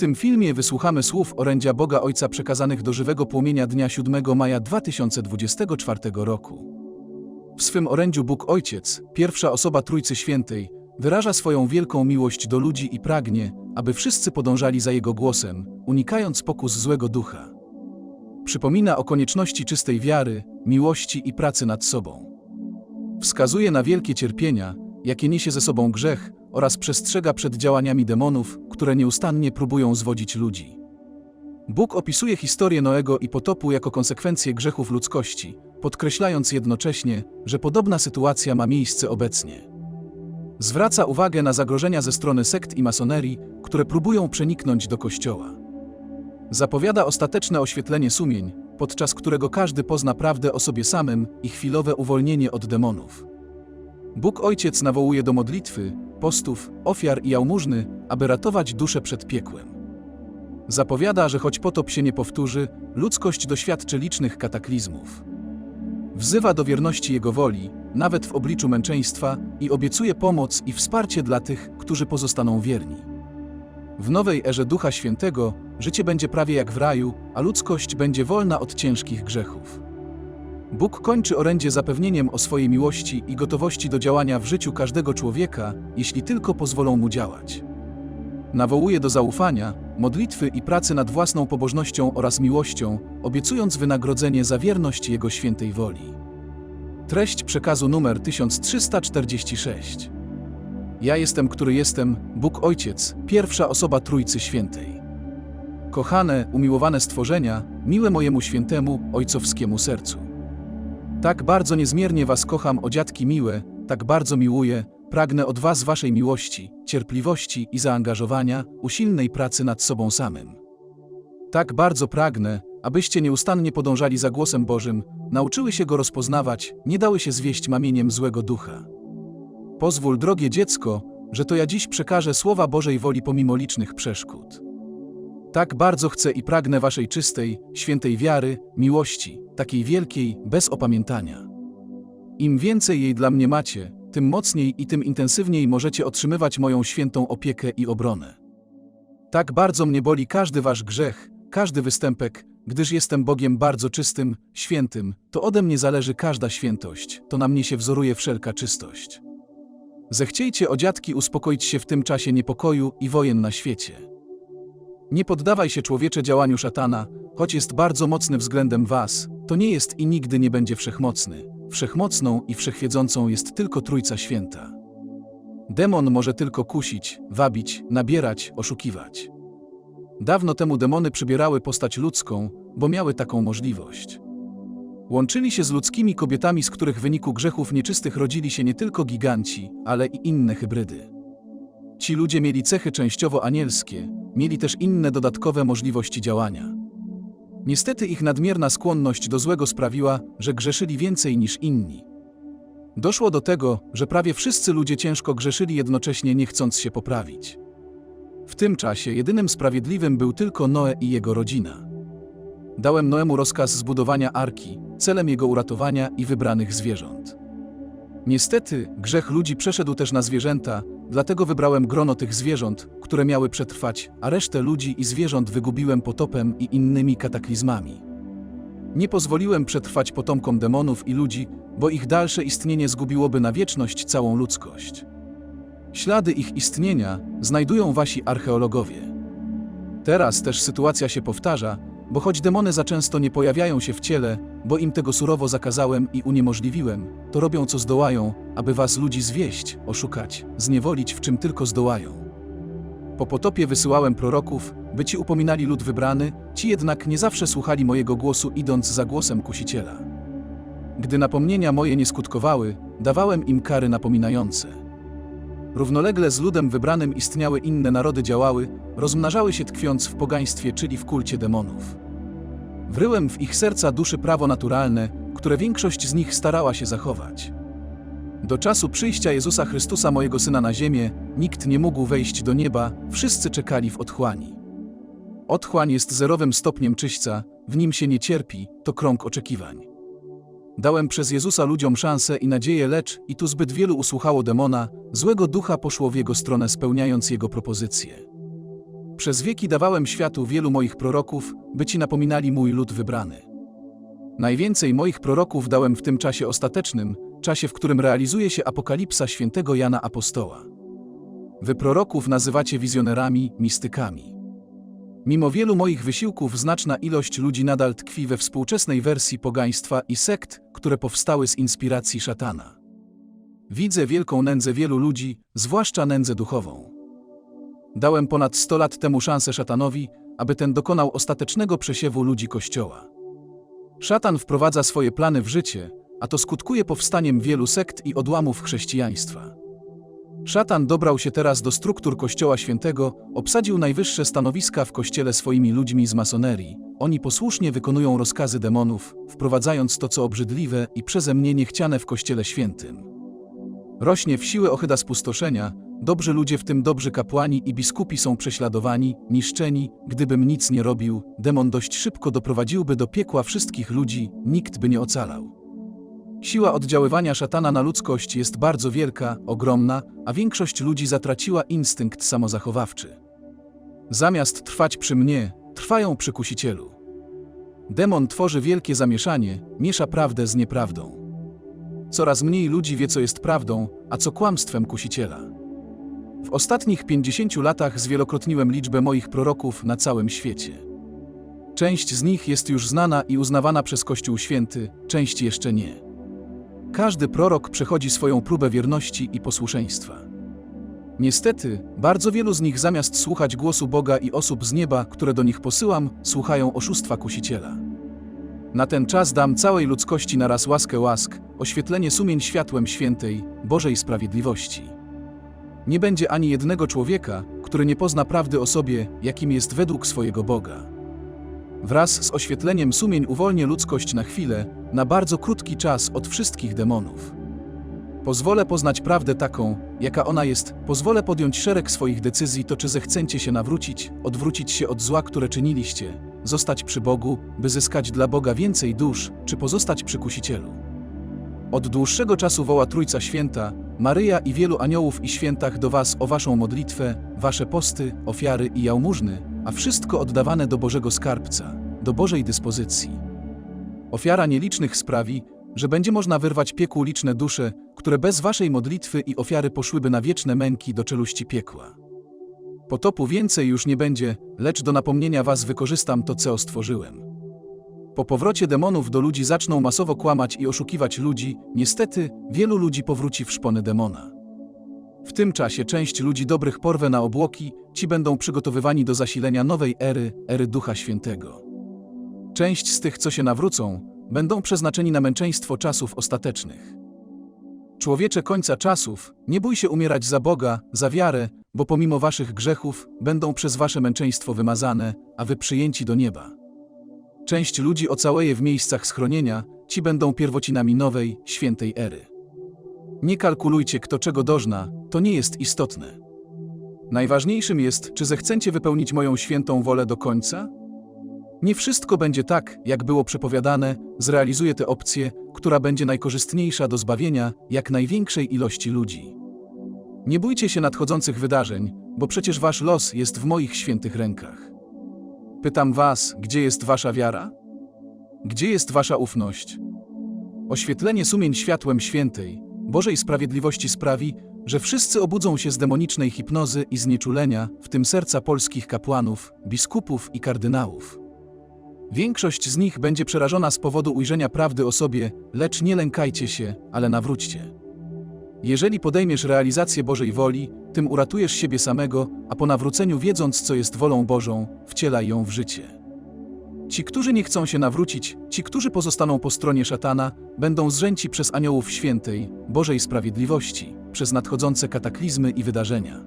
Tym filmie wysłuchamy słów orędzia Boga Ojca przekazanych do żywego płomienia dnia 7 maja 2024 roku. W swym orędziu Bóg Ojciec, pierwsza osoba Trójcy Świętej, wyraża swoją wielką miłość do ludzi i pragnie, aby wszyscy podążali za Jego głosem, unikając pokus złego ducha. Przypomina o konieczności czystej wiary, miłości i pracy nad sobą. Wskazuje na wielkie cierpienia, jakie niesie ze sobą grzech oraz przestrzega przed działaniami demonów, które nieustannie próbują zwodzić ludzi. Bóg opisuje historię Noego i potopu jako konsekwencję grzechów ludzkości, podkreślając jednocześnie, że podobna sytuacja ma miejsce obecnie. Zwraca uwagę na zagrożenia ze strony sekt i masonerii, które próbują przeniknąć do Kościoła. Zapowiada ostateczne oświetlenie sumień, podczas którego każdy pozna prawdę o sobie samym i chwilowe uwolnienie od demonów. Bóg Ojciec nawołuje do modlitwy, postów, ofiar i jałmużny, aby ratować duszę przed piekłem. Zapowiada, że choć potop się nie powtórzy, ludzkość doświadczy licznych kataklizmów. Wzywa do wierności Jego woli, nawet w obliczu męczeństwa, i obiecuje pomoc i wsparcie dla tych, którzy pozostaną wierni. W nowej erze Ducha Świętego życie będzie prawie jak w raju, a ludzkość będzie wolna od ciężkich grzechów. Bóg kończy orędzie zapewnieniem o swojej miłości i gotowości do działania w życiu każdego człowieka, jeśli tylko pozwolą mu działać. Nawołuje do zaufania, modlitwy i pracy nad własną pobożnością oraz miłością, obiecując wynagrodzenie za wierność Jego świętej woli. Treść przekazu numer 1346. Ja jestem, który jestem, Bóg Ojciec, pierwsza osoba Trójcy Świętej. Kochane, umiłowane stworzenia, miłe mojemu świętemu, ojcowskiemu sercu. Tak bardzo niezmiernie was kocham, o dziadki miłe, tak bardzo miłuję, pragnę od was waszej miłości, cierpliwości i zaangażowania, usilnej pracy nad sobą samym. Tak bardzo pragnę, abyście nieustannie podążali za głosem Bożym, nauczyły się go rozpoznawać, nie dały się zwieść mamieniem złego ducha. Pozwól, drogie dziecko, że to ja dziś przekażę słowa Bożej woli pomimo licznych przeszkód. Tak bardzo chcę i pragnę waszej czystej, świętej wiary, miłości, takiej wielkiej, bez opamiętania. Im więcej jej dla mnie macie, tym mocniej i tym intensywniej możecie otrzymywać moją świętą opiekę i obronę. Tak bardzo mnie boli każdy wasz grzech, każdy występek, gdyż jestem Bogiem bardzo czystym, świętym, to ode mnie zależy każda świętość, to na mnie się wzoruje wszelka czystość. Zechciejcie, o dziadki, uspokoić się w tym czasie niepokoju i wojen na świecie. Nie poddawaj się człowiecze działaniu szatana, choć jest bardzo mocny względem was, to nie jest i nigdy nie będzie wszechmocny. Wszechmocną i wszechwiedzącą jest tylko Trójca Święta. Demon może tylko kusić, wabić, nabierać, oszukiwać. Dawno temu demony przybierały postać ludzką, bo miały taką możliwość. Łączyli się z ludzkimi kobietami, z których w wyniku grzechów nieczystych rodzili się nie tylko giganci, ale i inne hybrydy. Ci ludzie mieli cechy częściowo anielskie, mieli też inne dodatkowe możliwości działania. Niestety ich nadmierna skłonność do złego sprawiła, że grzeszyli więcej niż inni. Doszło do tego, że prawie wszyscy ludzie ciężko grzeszyli jednocześnie nie chcąc się poprawić. W tym czasie jedynym sprawiedliwym był tylko Noe i jego rodzina. Dałem Noemu rozkaz zbudowania arki, celem jego uratowania i wybranych zwierząt. Niestety, grzech ludzi przeszedł też na zwierzęta, dlatego wybrałem grono tych zwierząt, które miały przetrwać, a resztę ludzi i zwierząt wygubiłem potopem i innymi kataklizmami. Nie pozwoliłem przetrwać potomkom demonów i ludzi, bo ich dalsze istnienie zgubiłoby na wieczność całą ludzkość. Ślady ich istnienia znajdują wasi archeologowie. Teraz też sytuacja się powtarza, bo choć demony za często nie pojawiają się w ciele, bo im tego surowo zakazałem i uniemożliwiłem, to robią co zdołają, aby was ludzi zwieść, oszukać, zniewolić w czym tylko zdołają. Po potopie wysyłałem proroków, by ci upominali lud wybrany, ci jednak nie zawsze słuchali mojego głosu idąc za głosem kusiciela. Gdy napomnienia moje nie skutkowały, dawałem im kary napominające. Równolegle z ludem wybranym istniały inne narody działały, rozmnażały się tkwiąc w pogaństwie, czyli w kulcie demonów. Wryłem w ich serca duszy prawo naturalne, które większość z nich starała się zachować. Do czasu przyjścia Jezusa Chrystusa, mojego Syna na ziemię, nikt nie mógł wejść do nieba, wszyscy czekali w otchłani. Otchłań jest zerowym stopniem czyśćca, w nim się nie cierpi, to krąg oczekiwań. Dałem przez Jezusa ludziom szansę i nadzieję, lecz i tu zbyt wielu usłuchało demona, złego ducha poszło w jego stronę, spełniając jego propozycje. Przez wieki dawałem światu wielu moich proroków, by ci napominali mój lud wybrany. Najwięcej moich proroków dałem w tym czasie ostatecznym, czasie, w którym realizuje się apokalipsa świętego Jana Apostoła. Wy proroków nazywacie wizjonerami, mistykami. Mimo wielu moich wysiłków znaczna ilość ludzi nadal tkwi we współczesnej wersji pogaństwa i sekt, które powstały z inspiracji szatana. Widzę wielką nędzę wielu ludzi, zwłaszcza nędzę duchową. Dałem ponad 100 lat temu szansę szatanowi, aby ten dokonał ostatecznego przesiewu ludzi Kościoła. Szatan wprowadza swoje plany w życie, a to skutkuje powstaniem wielu sekt i odłamów chrześcijaństwa. Szatan dobrał się teraz do struktur Kościoła Świętego, obsadził najwyższe stanowiska w Kościele swoimi ludźmi z masonerii. Oni posłusznie wykonują rozkazy demonów, wprowadzając to, co obrzydliwe i przeze mnie niechciane w Kościele Świętym. Rośnie w siłę ochyda spustoszenia, dobrzy ludzie, w tym dobrzy kapłani i biskupi są prześladowani, niszczeni, gdybym nic nie robił, demon dość szybko doprowadziłby do piekła wszystkich ludzi, nikt by nie ocalał. Siła oddziaływania szatana na ludzkość jest bardzo wielka, ogromna, a większość ludzi zatraciła instynkt samozachowawczy. Zamiast trwać przy mnie, trwają przy kusicielu. Demon tworzy wielkie zamieszanie, miesza prawdę z nieprawdą. Coraz mniej ludzi wie, co jest prawdą, a co kłamstwem kusiciela. W ostatnich 50 latach zwielokrotniłem liczbę moich proroków na całym świecie. Część z nich jest już znana i uznawana przez Kościół Święty, część jeszcze nie. Każdy prorok przechodzi swoją próbę wierności i posłuszeństwa. Niestety, bardzo wielu z nich zamiast słuchać głosu Boga i osób z nieba, które do nich posyłam, słuchają oszustwa kusiciela. Na ten czas dam całej ludzkości naraz łaskę łask, oświetlenie sumień światłem świętej, Bożej sprawiedliwości. Nie będzie ani jednego człowieka, który nie pozna prawdy o sobie, jakim jest według swojego Boga. Wraz z oświetleniem sumień uwolnię ludzkość na chwilę, na bardzo krótki czas od wszystkich demonów. Pozwolę poznać prawdę taką, jaka ona jest, pozwolę podjąć szereg swoich decyzji, to czy zechcecie się nawrócić, odwrócić się od zła, które czyniliście, zostać przy Bogu, by zyskać dla Boga więcej dusz, czy pozostać przy kusicielu. Od dłuższego czasu woła Trójca Święta, Maryja i wielu aniołów i świętach do Was o Waszą modlitwę, Wasze posty, ofiary i jałmużny, a wszystko oddawane do Bożego Skarbca, do Bożej dyspozycji. Ofiara nielicznych sprawi, że będzie można wyrwać piekłu liczne dusze, które bez Waszej modlitwy i ofiary poszłyby na wieczne męki do czeluści piekła. Potopu więcej już nie będzie, lecz do napomnienia Was wykorzystam to, co stworzyłem. Po powrocie demonów do ludzi zaczną masowo kłamać i oszukiwać ludzi, niestety, wielu ludzi powróci w szpony demona. W tym czasie część ludzi dobrych porwę na obłoki, ci będą przygotowywani do zasilenia nowej ery, ery Ducha Świętego. Część z tych, co się nawrócą, będą przeznaczeni na męczeństwo czasów ostatecznych. Człowiecze końca czasów, nie bój się umierać za Boga, za wiarę, bo pomimo waszych grzechów będą przez wasze męczeństwo wymazane, a wy przyjęci do nieba. Część ludzi ocaleje w miejscach schronienia, ci będą pierwocinami nowej, świętej ery. Nie kalkulujcie, kto czego dożna, to nie jest istotne. Najważniejszym jest, czy zechcecie wypełnić moją świętą wolę do końca? Nie wszystko będzie tak, jak było przepowiadane, zrealizuję tę opcję, która będzie najkorzystniejsza do zbawienia jak największej ilości ludzi. Nie bójcie się nadchodzących wydarzeń, bo przecież wasz los jest w moich świętych rękach. Pytam was, gdzie jest wasza wiara? Gdzie jest wasza ufność? Oświetlenie sumień światłem świętej, Bożej sprawiedliwości sprawi, że wszyscy obudzą się z demonicznej hipnozy i znieczulenia, w tym serca polskich kapłanów, biskupów i kardynałów. Większość z nich będzie przerażona z powodu ujrzenia prawdy o sobie, lecz nie lękajcie się, ale nawróćcie. Jeżeli podejmiesz realizację Bożej woli, tym uratujesz siebie samego, a po nawróceniu wiedząc, co jest wolą Bożą, wcielaj ją w życie. Ci, którzy nie chcą się nawrócić, ci, którzy pozostaną po stronie szatana, będą zrzęci przez aniołów świętej, Bożej sprawiedliwości, przez nadchodzące kataklizmy i wydarzenia.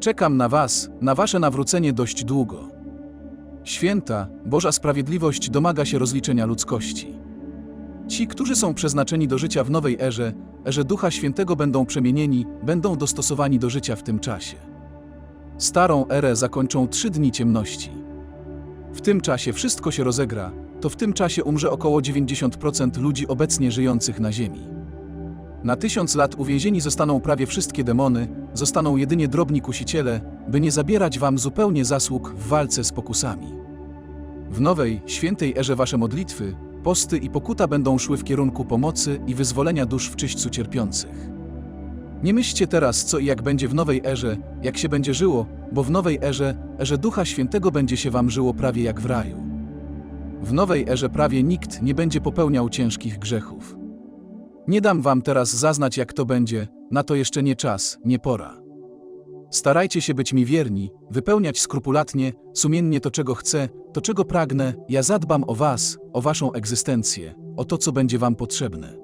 Czekam na Was, na Wasze nawrócenie dość długo. Święta, Boża sprawiedliwość domaga się rozliczenia ludzkości. Ci, którzy są przeznaczeni do życia w nowej erze, erze Ducha Świętego będą przemienieni, będą dostosowani do życia w tym czasie. Starą erę zakończą trzy dni ciemności. W tym czasie wszystko się rozegra, to w tym czasie umrze około 90% ludzi obecnie żyjących na Ziemi. Na tysiąc lat uwięzieni zostaną prawie wszystkie demony, zostaną jedynie drobni kusiciele, by nie zabierać wam zupełnie zasług w walce z pokusami. W nowej, świętej erze wasze modlitwy, posty i pokuta będą szły w kierunku pomocy i wyzwolenia dusz w czyśćcu cierpiących. Nie myślcie teraz, co i jak będzie w nowej erze, jak się będzie żyło, bo w nowej erze, erze Ducha Świętego będzie się wam żyło prawie jak w raju. W nowej erze prawie nikt nie będzie popełniał ciężkich grzechów. Nie dam wam teraz zaznać, jak to będzie, na to jeszcze nie czas, nie pora. Starajcie się być mi wierni, wypełniać skrupulatnie, sumiennie to, czego chcę, to, czego pragnę, ja zadbam o was, o waszą egzystencję, o to, co będzie wam potrzebne.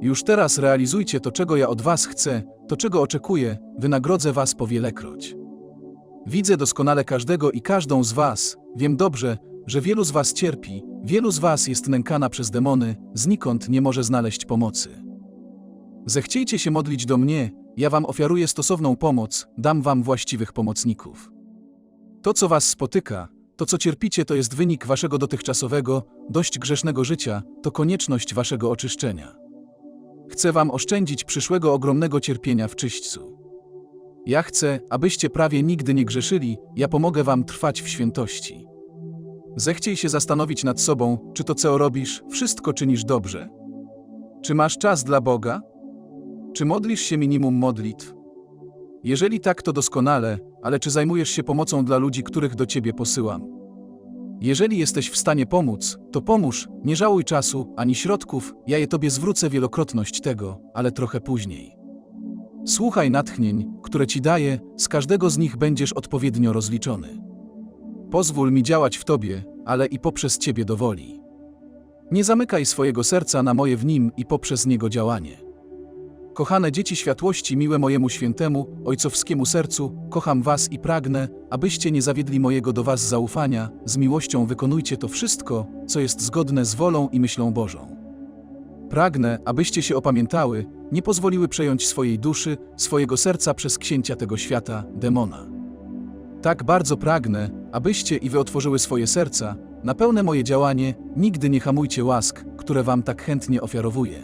Już teraz realizujcie to, czego ja od was chcę, to, czego oczekuję, wynagrodzę was powielekroć. Widzę doskonale każdego i każdą z was, wiem dobrze, że wielu z was cierpi, wielu z was jest nękana przez demony, znikąd nie może znaleźć pomocy. Zechciejcie się modlić do mnie, ja wam ofiaruję stosowną pomoc, dam wam właściwych pomocników. To, co was spotyka, to, co cierpicie, to jest wynik waszego dotychczasowego, dość grzesznego życia, to konieczność waszego oczyszczenia. Chcę wam oszczędzić przyszłego ogromnego cierpienia w czyśćcu. Ja chcę, abyście prawie nigdy nie grzeszyli, ja pomogę wam trwać w świętości. Zechciej się zastanowić nad sobą, czy to, co robisz, wszystko czynisz dobrze. Czy masz czas dla Boga? Czy modlisz się minimum modlitw? Jeżeli tak, to doskonale, ale czy zajmujesz się pomocą dla ludzi, których do ciebie posyłam? Jeżeli jesteś w stanie pomóc, to pomóż, nie żałuj czasu ani środków, ja je tobie zwrócę wielokrotność tego, ale trochę później. Słuchaj natchnień, które ci daję, z każdego z nich będziesz odpowiednio rozliczony. Pozwól mi działać w tobie, ale i poprzez ciebie do woli. Nie zamykaj swojego serca na moje w nim i poprzez niego działanie. Kochane dzieci światłości, miłe mojemu świętemu, ojcowskiemu sercu, kocham was i pragnę, abyście nie zawiedli mojego do was zaufania, z miłością wykonujcie to wszystko, co jest zgodne z wolą i myślą Bożą. Pragnę, abyście się opamiętały, nie pozwoliły przejąć swojej duszy, swojego serca przez księcia tego świata, demona. Tak bardzo pragnę, abyście i wy otworzyły swoje serca, na pełne moje działanie, nigdy nie hamujcie łask, które wam tak chętnie ofiarowuję.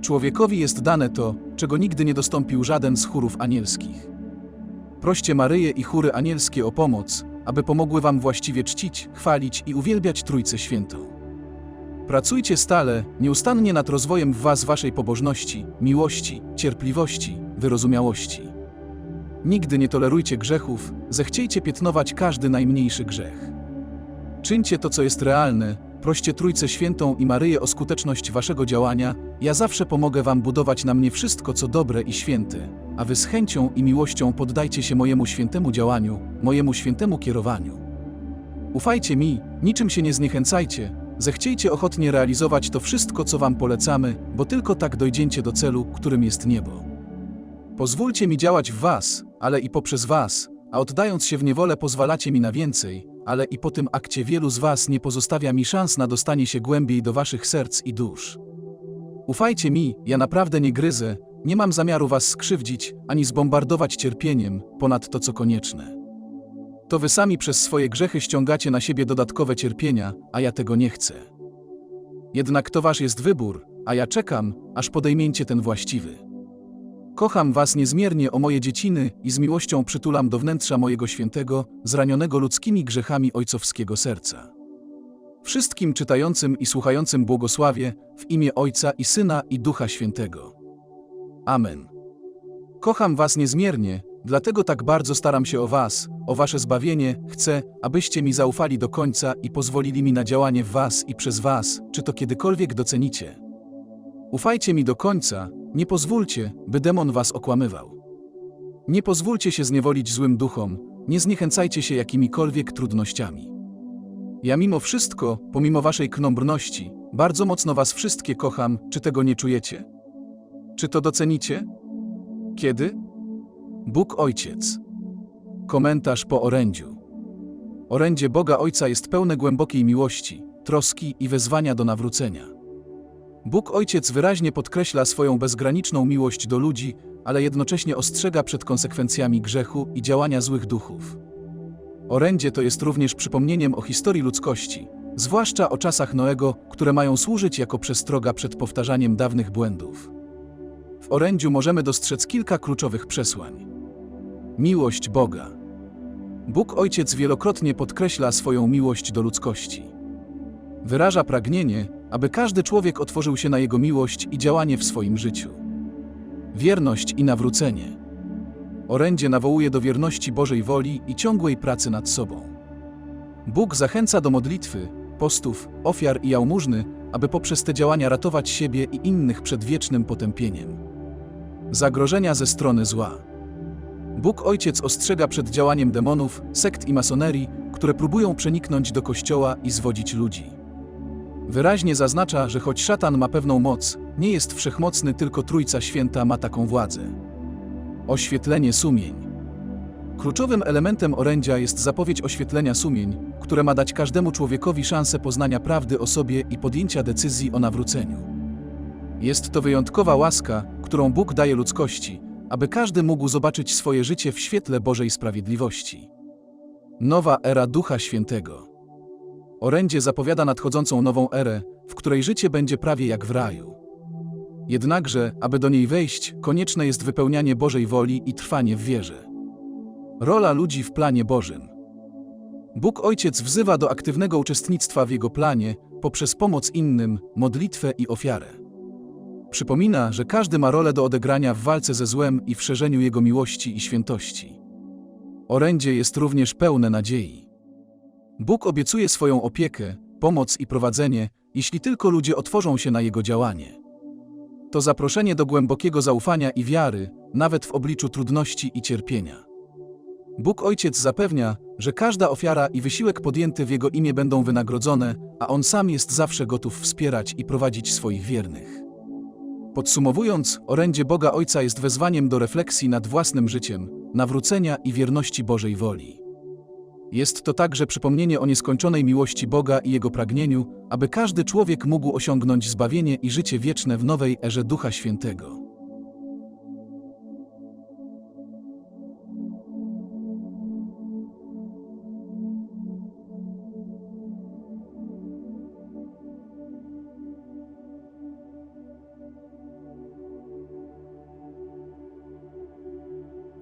Człowiekowi jest dane to, czego nigdy nie dostąpił żaden z chórów anielskich. Proście Maryję i chóry anielskie o pomoc, aby pomogły wam właściwie czcić, chwalić i uwielbiać Trójcę Świętą. Pracujcie stale, nieustannie nad rozwojem w was waszej pobożności, miłości, cierpliwości, wyrozumiałości. Nigdy nie tolerujcie grzechów, zechciejcie piętnować każdy najmniejszy grzech. Czyńcie to, co jest realne, proście Trójcę Świętą i Maryję o skuteczność waszego działania, ja zawsze pomogę wam budować na mnie wszystko, co dobre i święte, a wy z chęcią i miłością poddajcie się mojemu świętemu działaniu, mojemu świętemu kierowaniu. Ufajcie mi, niczym się nie zniechęcajcie, zechciejcie ochotnie realizować to wszystko, co wam polecamy, bo tylko tak dojdziecie do celu, którym jest niebo. Pozwólcie mi działać w was, ale i poprzez was, a oddając się w niewolę pozwalacie mi na więcej, ale i po tym akcie wielu z was nie pozostawia mi szans na dostanie się głębiej do waszych serc i dusz. Ufajcie mi, ja naprawdę nie gryzę, nie mam zamiaru was skrzywdzić, ani zbombardować cierpieniem, ponad to co konieczne. To wy sami przez swoje grzechy ściągacie na siebie dodatkowe cierpienia, a ja tego nie chcę. Jednak to wasz jest wybór, a ja czekam, aż podejmiecie ten właściwy. Kocham was niezmiernie o moje dzieciny i z miłością przytulam do wnętrza mojego świętego, zranionego ludzkimi grzechami ojcowskiego serca. Wszystkim czytającym i słuchającym błogosławie w imię Ojca i Syna i Ducha Świętego. Amen. Kocham was niezmiernie, dlatego tak bardzo staram się o was, o wasze zbawienie, chcę, abyście mi zaufali do końca i pozwolili mi na działanie w was i przez was, czy to kiedykolwiek docenicie. Ufajcie mi do końca, nie pozwólcie, by demon was okłamywał. Nie pozwólcie się zniewolić złym duchom, nie zniechęcajcie się jakimikolwiek trudnościami. Ja mimo wszystko, pomimo waszej knombrności, bardzo mocno was wszystkie kocham, czy tego nie czujecie? Czy to docenicie? Kiedy? Bóg Ojciec. Komentarz po orędziu. Orędzie Boga Ojca jest pełne głębokiej miłości, troski i wezwania do nawrócenia. Bóg Ojciec wyraźnie podkreśla swoją bezgraniczną miłość do ludzi, ale jednocześnie ostrzega przed konsekwencjami grzechu i działania złych duchów. Orędzie to jest również przypomnieniem o historii ludzkości, zwłaszcza o czasach Noego, które mają służyć jako przestroga przed powtarzaniem dawnych błędów. W orędziu możemy dostrzec kilka kluczowych przesłań. Miłość Boga. Bóg Ojciec wielokrotnie podkreśla swoją miłość do ludzkości. Wyraża pragnienie, aby każdy człowiek otworzył się na Jego miłość i działanie w swoim życiu. Wierność i nawrócenie. Orędzie nawołuje do wierności Bożej woli i ciągłej pracy nad sobą. Bóg zachęca do modlitwy, postów, ofiar i jałmużny, aby poprzez te działania ratować siebie i innych przed wiecznym potępieniem. Zagrożenia ze strony zła. Bóg Ojciec ostrzega przed działaniem demonów, sekt i masonerii, które próbują przeniknąć do Kościoła i zwodzić ludzi. Wyraźnie zaznacza, że choć szatan ma pewną moc, nie jest wszechmocny, tylko Trójca Święta ma taką władzę. Oświetlenie sumień. Kluczowym elementem orędzia jest zapowiedź oświetlenia sumień, które ma dać każdemu człowiekowi szansę poznania prawdy o sobie i podjęcia decyzji o nawróceniu. Jest to wyjątkowa łaska, którą Bóg daje ludzkości, aby każdy mógł zobaczyć swoje życie w świetle Bożej sprawiedliwości. Nowa era Ducha Świętego. Orędzie zapowiada nadchodzącą nową erę, w której życie będzie prawie jak w raju. Jednakże, aby do niej wejść, konieczne jest wypełnianie Bożej woli i trwanie w wierze. Rola ludzi w planie Bożym. Bóg Ojciec wzywa do aktywnego uczestnictwa w Jego planie poprzez pomoc innym, modlitwę i ofiarę. Przypomina, że każdy ma rolę do odegrania w walce ze złem i w szerzeniu Jego miłości i świętości. Orędzie jest również pełne nadziei. Bóg obiecuje swoją opiekę, pomoc i prowadzenie, jeśli tylko ludzie otworzą się na Jego działanie. To zaproszenie do głębokiego zaufania i wiary, nawet w obliczu trudności i cierpienia. Bóg Ojciec zapewnia, że każda ofiara i wysiłek podjęty w Jego imię będą wynagrodzone, a On sam jest zawsze gotów wspierać i prowadzić swoich wiernych. Podsumowując, orędzie Boga Ojca jest wezwaniem do refleksji nad własnym życiem, nawrócenia i wierności Bożej woli. Jest to także przypomnienie o nieskończonej miłości Boga i Jego pragnieniu, aby każdy człowiek mógł osiągnąć zbawienie i życie wieczne w nowej erze Ducha Świętego.